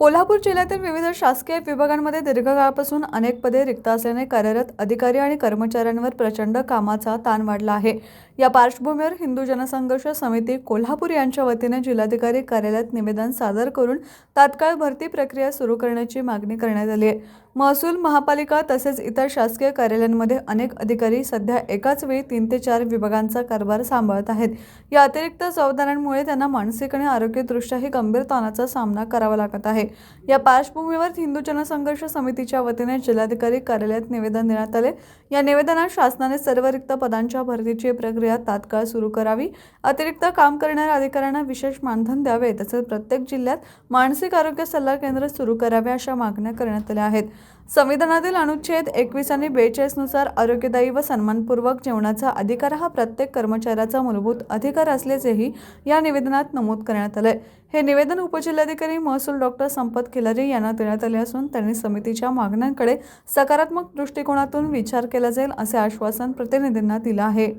कोल्हापूर जिल्ह्यातील विविध शासकीय विभागांमध्ये दीर्घकाळापासून अनेक पदे रिक्त असल्याने कार्यरत अधिकारी आणि कर्मचाऱ्यांवर प्रचंड कामाचा ताण वाढला आहे. या पार्श्वभूमीवर हिंदू जनसंघर्ष समिती कोल्हापूर यांच्या वतीने जिल्हाधिकारी कार्यालयात निवेदन सादर करून तात्काळ भरती प्रक्रिया सुरू करण्याची मागणी करण्यात आली आहे. महसूल महापालिका तसेच इतर शासकीय कार्यालयांमध्ये अनेक अधिकारी सध्या एकाच वेळी तीन ते चार विभागांचा कारभार सांभाळत आहेत. या अतिरिक्त जबाबदाऱ्यांमुळे त्यांना मानसिक आणि आरोग्यदृष्ट्याही गंभीर ताणाचा सामना करावा लागत आहे. या पार्श्वभूमीवर हिंदू जनसंघर्ष समितीच्या वतीने जिल्हाधिकारी कार्यालयात निवेदन देण्यात आले. या निवेदनात शासनाने सर्व रिक्त पदांच्या भरतीची प्रक्रिया तात्काळ सुरू करावी. अतिरिक्त काम करणाऱ्या अधिकाऱ्यांना विशेष मानधन द्यावे तसेच प्रत्येक जिल्ह्यात मानसिक आरोग्य सल्ला केंद्र सुरू करावे अशा मागण्या करण्यात आल्या आहेत. संविधानातील अनुच्छेद एकवीस आणि बेचाळीसनुसार आरोग्यदायी व सन्मानपूर्वक जेवणाचा अधिकार हा प्रत्येक कर्मचाऱ्याचा मूलभूत अधिकार असल्याचेही या निवेदनात नमूद करण्यात आलंय. हे निवेदन उपजिल्हाधिकारी महसूल डॉक्टर संपत खिलारी यांना देण्यात आले असून त्यांनी समितीच्या मागण्यांकडे सकारात्मक दृष्टिकोनातून विचार केला जाईल असे आश्वासन प्रतिनिधींना दिलं आहे.